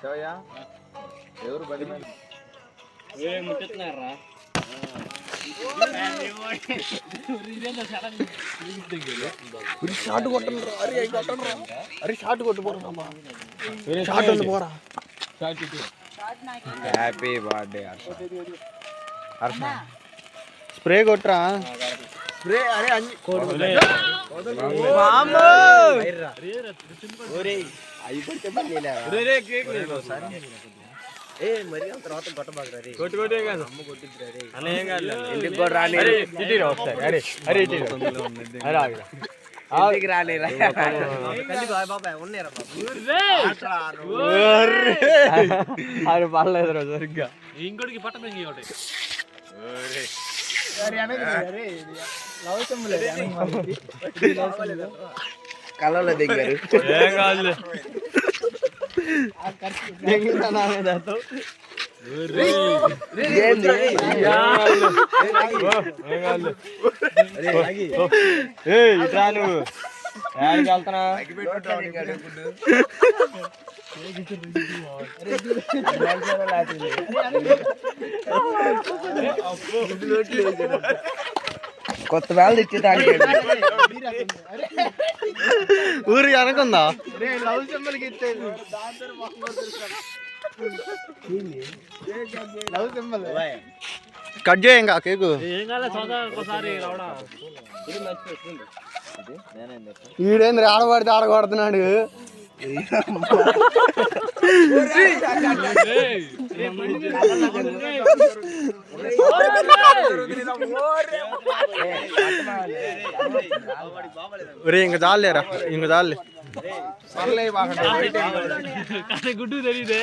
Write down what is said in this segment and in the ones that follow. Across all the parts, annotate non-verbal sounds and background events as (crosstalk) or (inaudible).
శివయ్య ఎవరు బండి మీద షాట్ కొట్టండి రా అరే అయి కొట్టండి రా అరే షాట్ కొట్టు పోరా షాట్ ఉంది పోరా హ్యాపీ బర్త్డే హర్ష స్ప్రే కొట్టరా. స్ప్రే అరే అన్ని. ఏ మరి తర్వాత కొట్టబాకరా రే. కొట్టు కొట్టే కాదు. అమ్మ కొట్టిద్దిరా రే. అన్న ఏం కాదు ఇంటికి కూడా రాని అరే ఇటు రా ఒకసారి. అరే అరే ఇటు రా. అరే ఆగురా. ఇంటికి రాలేరా? రా. సరిగ్గా. ఇంకోటికి పట్ట పెంగి ఒకటి కళ్ళలో దిగారు ఏం ఏ ఇట్రా నువ్వు ఎక్కడికి వెళ్తున్నా? కొత్త వేళ ఇచ్చేటానికి ఊరి అనుకుందా కట్ చేయంగా కేకు. ఈడేంద్ర ఆడబడితే ఆడగొడుతున్నాడు ఒరే ఇంక చాలేరా ఇంక చాలే గుడ్డు తెలియదే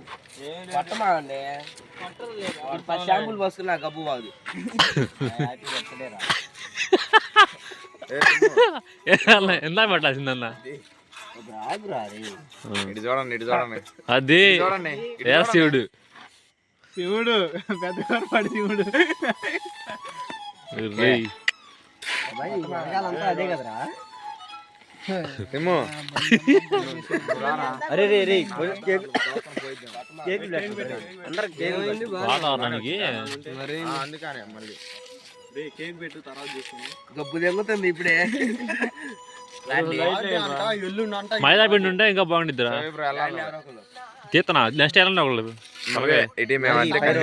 కొట్టమాకండి. వాడు పది షాంపులు పోసుకున్నా గబ్బు బాగుంది. ఎంత చూడండి ఇటు చూడండి. అది శివుడు. శివుడు పెద్ద పడి శివుడు. అదే కదరా? అరే రే రే కేక్ కేక్ అందరు కేక్ వాతావరణానికి అందుకనే మళ్ళీ గబ్బు తెంగుతుంది ఇప్పుడే మైదా పిండి ఉంటే ఇంకా బాగుండిద్దిరా తీతనా నెక్స్ట్ ఒకళ్ళు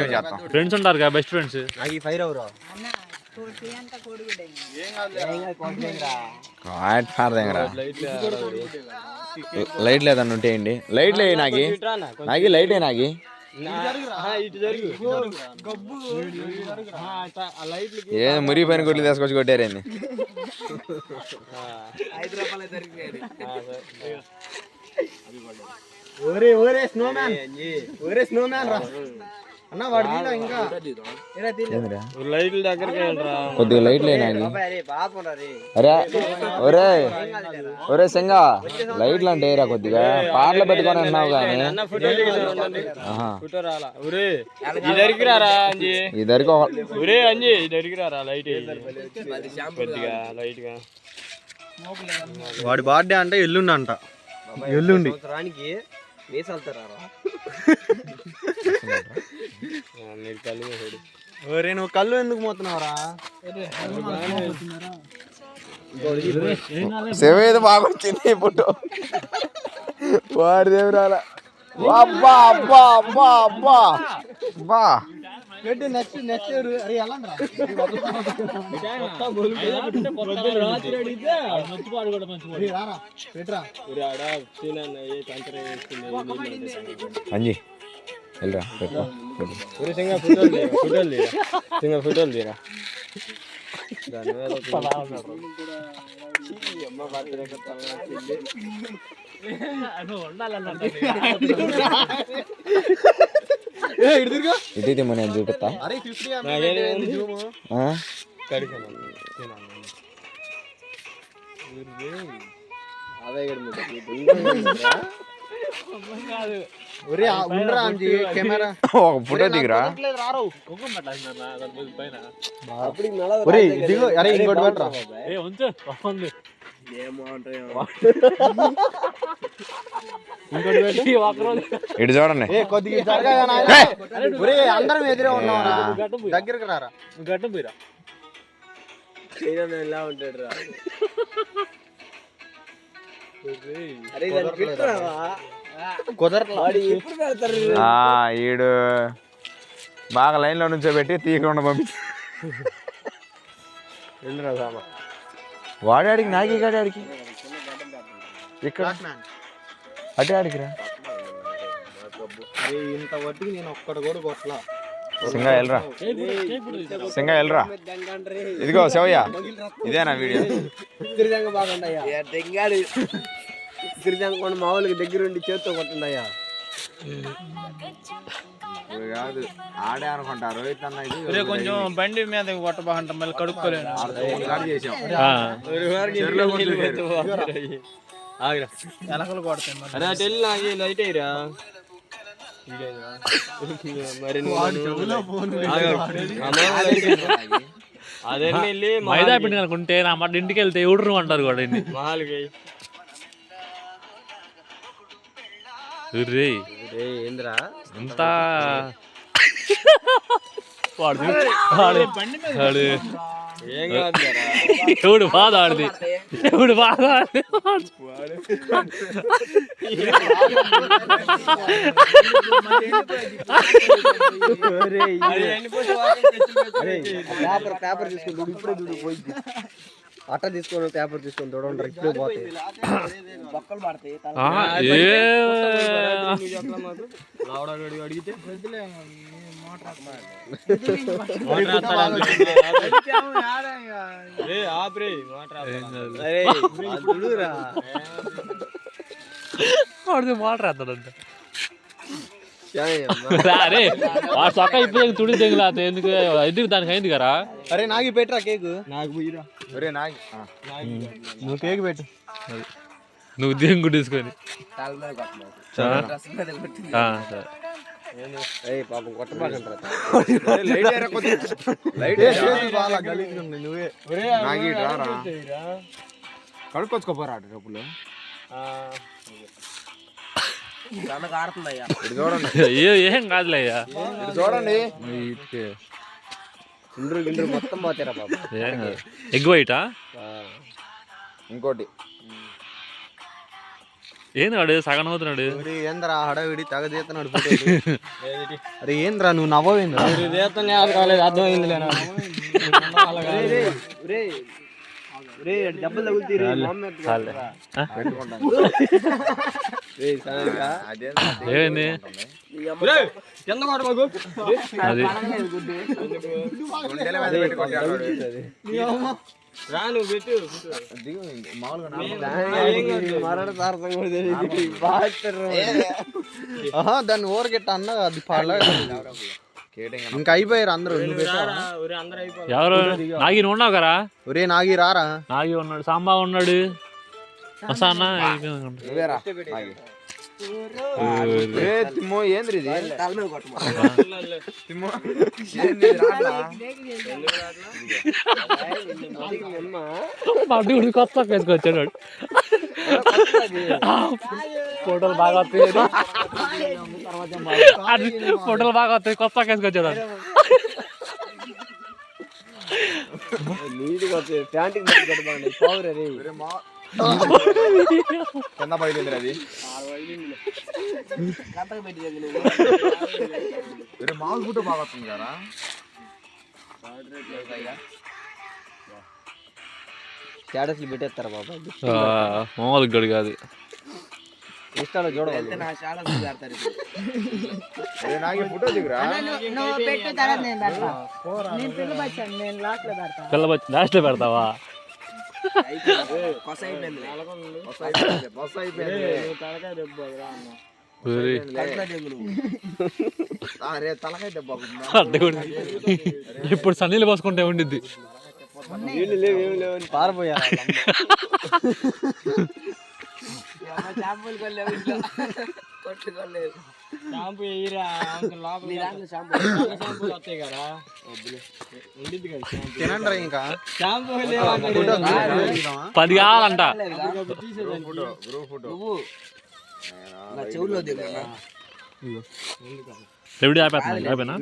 చేస్తాం. ఫ్రెండ్స్ ఉంటారు కదా బెస్ట్ ఫ్రెండ్స్ నాకు ఈ ఫైర్ అవరు లైట్ లేదన్న ఉంటేయండి లైట్ లే నాకి. నాకి లైట్ నాకి. ఏ మురి పైన గుడ్లు తీసుకొచ్చి కొట్టారేంది ఐదు రూపాయలు దొరికినాయి ఒరే ఒరే స్నో మ్యాన్ ఒరే స్నో మ్యాన్ రా. అన్న వాడు ఇంకా? ఏందిరా? లైట్ల దగ్గరికి వెళ్ళరా? కొద్దిగా లైట్ అరే రే అరే ఒరే ఒరే సింగా లైట్లు అంటే ఏరా కొద్దిగా? పాటలు పెట్టుకొని అన్నావు కానీ ఆహా. ఫోటో రాలా? ఒరే ఈ దగ్గరికి రారా అంజీ? ఇద్దరికి ఒక ఒరే అంజీ ఈ దగ్గరికి రారా లైట్ కొద్దిగా లైట్గా వాడి బర్త్డే అంటే ఎల్లుండి అంట ఎల్లుండి. రానికి వేసి వెళ్తారా మీరు కళ్ళు మూసాడు ఒరే నువ్వు కళ్ళు ఎందుకు మోతున్నావురా? శివేది బాగా వచ్చింది ఫోటో. వాడి దేవురాలా అబ్బా అబ్బా అబ్బా అబ్బా. అబ్బా. నెక్స్ట్ నెక్స్ట్ అరే వెళ్ళండి అంజీ వెళ్ళరా పెట్టు పెట్టు. సింగ ఫోటోలు తీరా ఫోటోలు (laughs) తీరా సింగ ఫోటోలు తీరా దాని మీద ఒక- అమ్మ బర్త్డే ఉండాలన్నట్టు ఇటు తిరుగు ఇటు తిమ్మ నేను చూపిస్తా అరే ఫిఫ్టీ ఆ? ఒరే ఆ ఉండరా అంజి కెమెరా ఒక ఫోటో దిగురా రారు పైన ఒరే దిగు అరే ఇంకోటి పెట్టరా ఇటు చూడండి. అందరం ఎదురే పోయి దగ్గరికి రారా? గడ్డం పోయిరా కుదరట్లా? ఆ, ఈడు బాగా లైన్లో నుంచో పెట్టి తీయకుండా పంపించి. వెళ్ళిరా సామా? వాడాడికి నాకి గాడాడికి ఇక్కడ? అటే ఆడికిరా. ఇంత వడ్డీకి నేను ఒక్కడు కూడా కొట్టలా. సింగా వెళ్ళరా సింగా వెళ్ళరా ఇదిగో శివయ్య. ఇదేనా వీడియో? బాగుండయ్యా కొన్ని మామూలుగా దగ్గరుండి చేత్తో కాదు. ఆడే అనుకుంటా. రోహిత్ అన్న కొంచెం బండి మీద కొట్టబాకంట మళ్ళీ కడుక్కోలేను. చేసాం. చెరువులో కొట్టు. ఆగిరా. వెనకలు కొడతాయి లైట్ అయ్యిరా. మరి అదే మైదా పిండి అనుకుంటే నా మాట ఇంటికి వెళ్తే ఎవడు అంటారు కూడా ఇన్ని? మహాలుగా ఏంద్రా? వాడు వాడు వాడు కాదు ఎవడు బాధ ఆడిది ఎవడు బాధ ఆడిది పేపర్ పేపర్ తీసుకొని ఇప్పుడే చూడు పోయింది అట్ట తీసుకొని పేపర్ తీసుకొని చూడండి ఇప్పుడే పోతాయి. ఆ, ఏ అడిగితే? (laughs) ఆపరే. ఏం కాదు. అరే అరే వాడు ఇప్పుడు తుడి తెగులు ఎందుకు ఎందుకు దానికి అయింది కదా? అరే నాగి పెట్టరా కేక్? నాకు పోయిరా. నాగి. ఆ. నువ్వు కేక్ పెట్టు. నువ్వు తీసుకొని. నాగి ఇటు రారా? కడుక్కొచ్చుకోపోరా ఏ ఏం కాదులే అయ్యా. ఇటు చూడండి. ఇండ్రు గిండ్రు మొత్తం పోతారా కాదు. ఎగ్ వైటా? ఇంకోటి. ఏంది వాడు? సగం అవుతున్నాడు. ఒరే ఏంద్రా హడావిడి? తెగ తీస్తున్నాడు. అరే ఏంద్రా నువ్వు నవ్వేంద్రా అర్థమైంది దెబ్బలు తగులుతీరు ఏమైంది? కింద మాకు అది. పెట్టి మామూలుగా దాన్ని ఊరగిట్ట అన్న అది పాడలే కేటింగ్ అన్న. ఇంకా అయిపోయారు అందరూ నువ్వు పెట్టావా? అందరూ అయిపోయి ఎవరు నాగి నువ్వు ఉన్నావు కదా ఒరే నాగి రారా నాగి ఉన్నాడు సాంబా ఉన్నాడు వస్తా అన్న అయిపోయింది అనుకుంటా. నువ్వేరా నాగి. ఒరే, తిమ్మో ఏంద్రి ఇది తిమ్మో ఏంది ఇది రాట్లా? మా అడ్డు కొత్త వేసుకొచ్చాడు వాడు. ఫోటోలు బాగా వస్తాయి ఫోటోలు బాగా వస్తాయి కొత్త మా. (laughs) కింద అది. మామూలు ఫోటో బాగా వస్తుంది కదా. స్టేటస్లు పెట్టేస్తారా బాబా. ఆ, మామూలు గడి కాదు. ఇష్టాలు చూడవాలి ఒరే, నాగి ఫోటో దిగురా? నువ్వు పెట్టు తర్వాత నేను పెడతా. నేను పిల్ల వచ్చాను నేను లాస్ట్లో పెడతా. పిల్ల వచ్చి లాస్ట్లో పెడతావా. ఇప్పుడు సన్నీళ్ళు పోసుకుంటే ఉండిద్ది. నీళ్ళు లేవు ఏం లేవు అని. పారిపోయారు షాంపూ వేయరా లోపల షాంపూ వస్తాయి కదా. ఉండిద్ది కదా షాంపూ. తినండి రా ఇంకా? షాంపూ పది కావాలంట. చెవుల్లో దిగు ఆపేస్తున్నా ఆపేనా